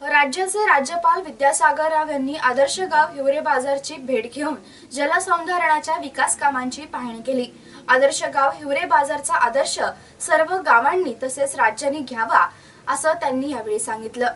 राज्याचे राज्यपाल विद्यासागर राव यांनी आदर्श गाव हिवरे बाजारची भेट घेऊन जलसंधारणाच्या विकास कामांची पाहणी केली. आदर्श गाव हिवरे बाजारचा आदर्श सर्व गावांनी तसेच राज्यांनी घ्यावा असं त्यांनी यावेळी सांगितलं.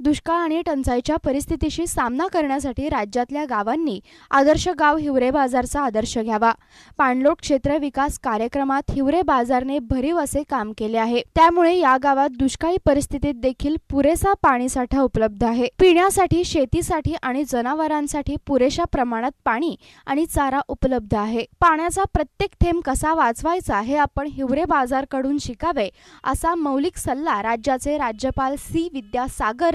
दुष्काळ आणि टंचाईच्या परिस्थितीशी सामना करण्यासाठी राज्यातल्या गावांनी आदर्श गाव हिवरे बाजारचा आदर्श घ्यावा. पाणलोट क्षेत्र विकास कार्यक्रमात हिवरे बाजारने भरीव असे काम केले आहे. त्यामुळे या गावात दुष्काळी परिस्थितीत देखील पुरेसा पाणीसाठा उपलब्ध आहे. पिण्यासाठी शेतीसाठी आणि जनावरांसाठी पुरेशा प्रमाणात पाणी आणि चारा उपलब्ध आहे. पाण्याचा प्रत्येक थेंब कसा वाचवायचा हे आपण हिवरे बाजारकडून शिकावे असा मौलिक सल्ला राज्याचे राज्यपाल सी. विद्यासागर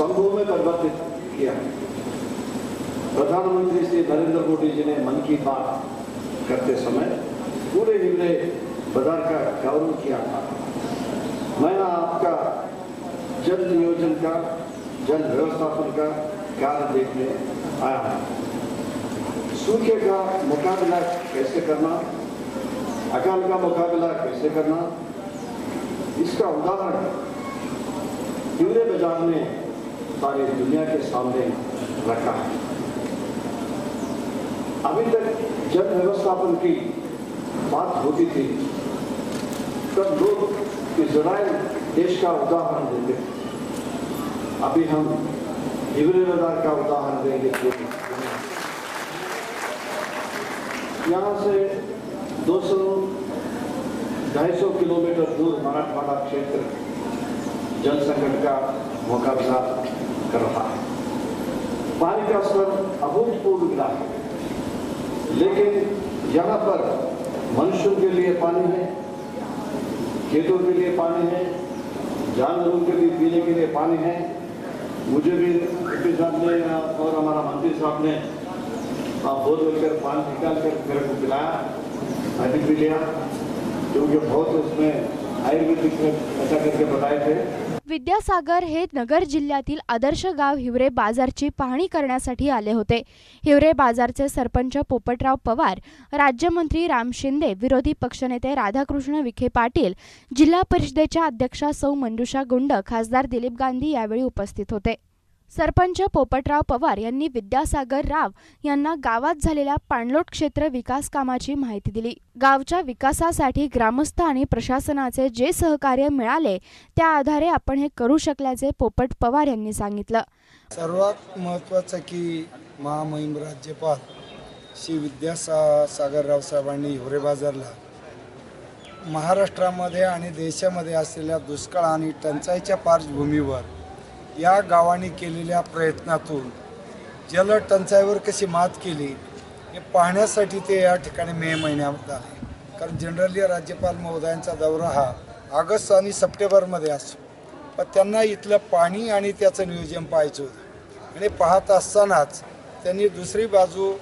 संभव में परिवर्तित किया। प्रधानमंत्री श्री नरेंद्र मोदी जी ने मन की बात करते समय पूरे हिवरे बाज़ार का गौरव किया था। मैं आपका जल नियोजन का, जल व्यवस्थापन का कार्य देखने आया हूँ। सूखे का मुकाबला कैसे करना, अकाल का मुकाबला कैसे करना, इसका उदाहरण हिवरे बाज़ार ने सारी दुनिया के सामने रखा है अभी तक जल व्यवस्थापन की बात होती थी तब लोग इजराइल देश का उदाहरण देते थे अभी हम हिवरे बाज़ार का उदाहरण देंगे। यहाँ से 200 250 किलोमीटर दूर मराठवाड़ा क्षेत्र जल संकट का मुकाबला कर रहा है। पानी का स्तर अभूतपूर्व गिरा है। लेकिन यहाँ पर मनुष्यों के लिए पानी है, खेतों के लिए पानी है, जानवरों के लिए पीने के लिए पानी है। मुझे भी एमपी साहब ने और हमारा मंत्री साहब ने बोल कर पानी निकाल कर मेरे को पिलाया मैं भी लिया, क्योंकि बहुत उसमें आयुर्वेदिक में ऐसा करके बताए थे। विद्यासागर हे नगर जिल्ह्यातील आदर्श गाव हिवरे बाजारची पाहणी करण्यासाठी आले होते. हिवरे बाजारचे सरपंच पोपटराव पवार राज्यमंत्री राम शिंदे विरोधी पक्षनेते राधाकृष्ण विखे पाटील जिल्हा परिषदेच्या अध्यक्षा सौ मंजुषा गुंड खासदार दिलीप गांधी यावेळी उपस्थित होते. सरपंच पोपटराव पवार यांनी विद्यासागर राव यांना गावात झालेल्या पाणलोट क्षेत्र विकास कामाची माहिती दिली. गावच्या विकासासाठी ग्रामस्थ आणि प्रशासनाचे जे सहकार्य मिळाले त्या आधारे आपण हे करू शकल्याचे पोपट पवार यांनी सांगितलं. सर्वात महत्त्वाचं की महामहिम राज्यपाल श्री विद्यासा सागरराव साहेबांनी हिवरे बाजारला महाराष्ट्रामध्ये आणि देशामध्ये असलेल्या दुष्काळ आणि टंचाईच्या पार्श्वभूमीवर या गावाने केलेल्या प्रयत्नातून जल टंचाईवर कशी मात केली हे पाहण्यासाठी ते या ठिकाणी मे महिन्यात आले. कारण जनरली राज्यपाल महोदयांचा दौरा हा ऑगस्ट आणि सप्टेंबरमध्ये असतो. पण त्यांना इथलं पाणी आणि त्याचं नियोजन पाहायचं होतं. आणि पाहत असतानाच त्यांनी दुसरी बाजू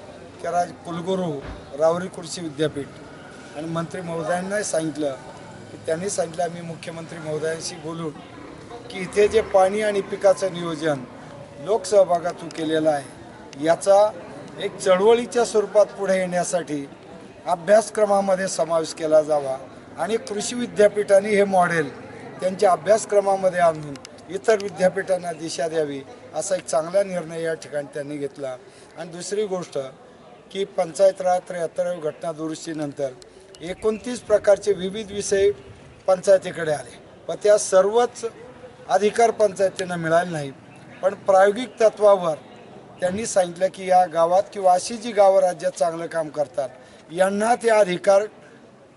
करा कुलगुरू रावरी कृषी विद्यापीठ आणि मंत्री महोदयांनाही सांगितलं की त्यांनी सांगितलं आम्ही मुख्यमंत्री महोदयांशी बोलून की इथे जे पाणी आणि पिकाचं नियोजन लोकसहभागातून केलेलं आहे याचा एक चळवळीच्या स्वरूपात पुढे येण्यासाठी अभ्यासक्रमामध्ये समावेश केला जावा आणि कृषी विद्यापीठाने हे मॉडेल त्यांच्या अभ्यासक्रमामध्ये आणून इतर विद्यापीठांना दिशा द्यावी असा एक चांगला निर्णय या ठिकाणी त्यांनी घेतला. आणि दुसरी गोष्ट की पंचायत राज त्र्याहत्तराव्या घटना दुरुस्तीनंतर एकोणतीस प्रकारचे विविध विषय पंचायतीकडे आले. व त्या सर्वच अधिकार पंचायतींना मिळाले नाही पण प्रायोगिक तत्वावर त्यांनी सांगितलं की या गावात किंवा अशी जी गावं राज्यात चांगलं काम करतात यांना ते अधिकार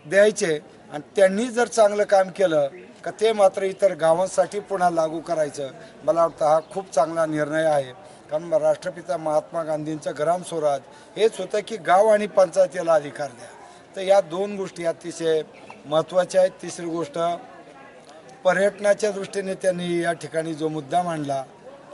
द्यायचे आणि त्यांनी जर चांगलं काम केलं का ते मात्र इतर गावांसाठी पुन्हा लागू करायचं. मला वाटतं हा खूप चांगला निर्णय आहे. कारण राष्ट्रपिता महात्मा गांधींचं ग्राम स्वराज हेच होतं की गाव आणि पंचायतीला अधिकार द्या. तर या दोन गोष्टी अतिशय महत्त्वाच्या आहेत. तिसरी गोष्ट पर्यटनाच्या दृष्टीने त्यांनी या ठिकाणी जो मुद्दा मांडला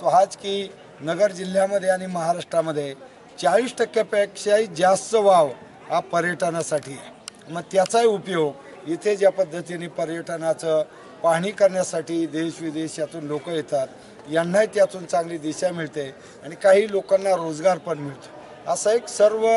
तो हाच की नगर जिल्ह्यामध्ये आणि महाराष्ट्रामध्ये चाळीस टक्क्यापेक्षाही जास्त वाव हा पर्यटनासाठी आहे. मग त्याचाही उपयोग इथे ज्या पद्धतीने पर्यटनाचं पाहणी करण्यासाठी देश विदेशातून लोक येतात यांनाही त्यातून चांगली दिशा मिळते आणि काही लोकांना रोजगार पण मिळतो असा एक सर्व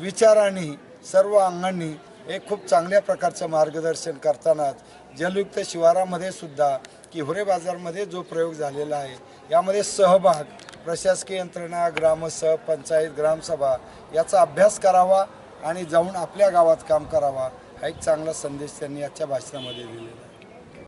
विचारांनी सर्व अंगांनी एक खूप चांगल्या प्रकारचं मार्गदर्शन करतानाच जलयुक्त शिवारामध्ये सुद्धा किहोरे बाजारमध्ये जो प्रयोग झालेला आहे यामध्ये सहभाग प्रशासकीय यंत्रणा ग्रामसह पंचायत ग्रामसभा याचा अभ्यास करावा आणि जाऊन आपल्या गावात काम करावा हा एक चांगला संदेश त्यांनी आजच्या भाषणामध्ये दिलेला आहे.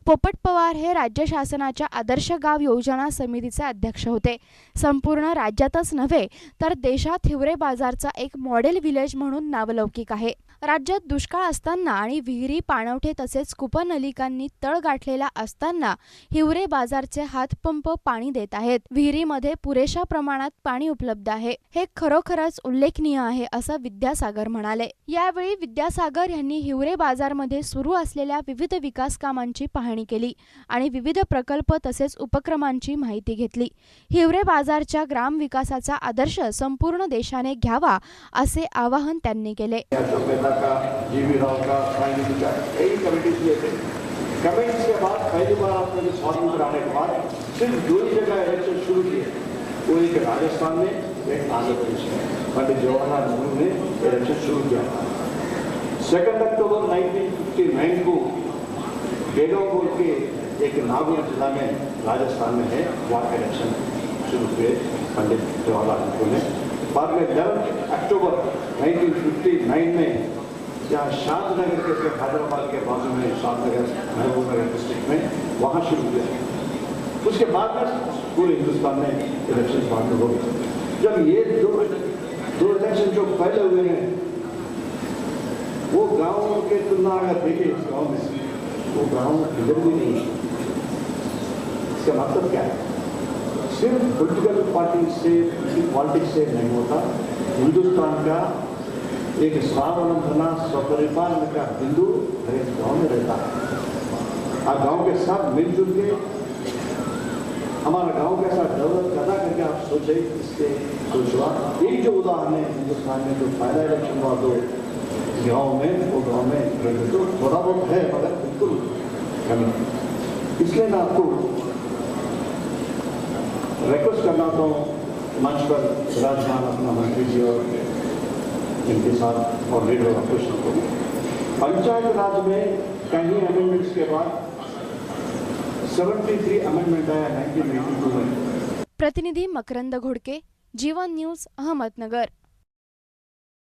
पोपट पवार हे राज्य शासनाच्या आदर्श गाव योजना समितीचे अध्यक्ष होते. संपूर्ण राज्यातच नव्हे तर देशात हिवरे बाजारचा एक मॉडेल विलेज म्हणून नावलौकिक आहे. राज्यात दुष्काळ असताना आणि विहिरी पाणवठे तसेच कूपनलिकांनी तळ गाठलेला असताना हिवरे बाजारचे हातपंप पाणी देत आहेत. विहिरीमध्ये पुरेशा प्रमाणात पाणी उपलब्ध आहे. हे खरोखरच उल्लेखनीय आहे असं विद्यासागर म्हणाले. यावेळी विद्यासागर यांनी हिवरे बाजारमध्ये सुरू असलेल्या विविध विकास कामांची पाहणी केली आणि विविध प्रकल्प तसेच उपक्रमांची माहिती घेतली. हिवरे बाजारच्या ग्राम विकासाचा आदर्श संपूर्ण देशाने घ्यावा असे आवाहन त्यांनी केले. मेहता का जी वी राव का साइंस का, कई कमेटीज हुए थे। कमेटीज के बाद पहली बार आपने जो स्वातंत्र आने के बाद सिर्फ़ दो ही जगह इलेक्शन शुरू किए। वो एक राजस्थान में, एक आंध्र प्रदेश में। पंडित जवाहरलाल नेहरू ने इलेक्शन शुरू किया था। सेकेंड अक्टूबर 1959 को बोल के एक नागौर जिला में, राजस्थान में है, वहाँ इलेक्शन शुरू हुए पंडित जवाहरलाल नेहरू ने। बाद में 11 अक्टूबर 1959 में जहाँ शादनगर के के हैदराबाद के बाजू में शादनगर महबूबनगर डिस्ट्रिक्ट में, वहाँ शुरू हुए उसके बाद में पूरे हिंदुस्तान में इलेक्शन बाद हो जब ये दो दो इलेक्शन जो पहले हुए हैं, वो गाँव के तुलना अगर देखें इस गाँव में, वो गाँव इधर भी नहीं इसका मतलब क्या है? सिर्फ़ पोलिटिकल पार्टी से पॉलिटिक्स से नहीं होता। हिंदुस्तान का एक स्वावलंबना स्वपरिपालन का बिंदु हर गाँव में रहता है। आप गाँव के साथ मिलजुल के हमारा गाँव कैसा डेवलप करना करके आप सोचे इससे हुआ एक जो उदाहरण है, हिंदुस्तान में जो पहला इलेक्शन हुआ दो गाँव में, वो गाँव में तो थोड़ा बहुत है, मगर बिल्कुल कमी। इसलिए मैं आपको रिक्वेस्ट करना तो मंच पर विराजमान अपना मंत्री जी और इनके साथ और लीडर ऑपोजिशन को। पंचायत राज में कहीं अमेंडमेंट्स के बाद 73 अमेंडमेंट आया 1982 में प्रतिनिधि मकरंद घोडके, जीवन न्यूज़ अहमदनगर।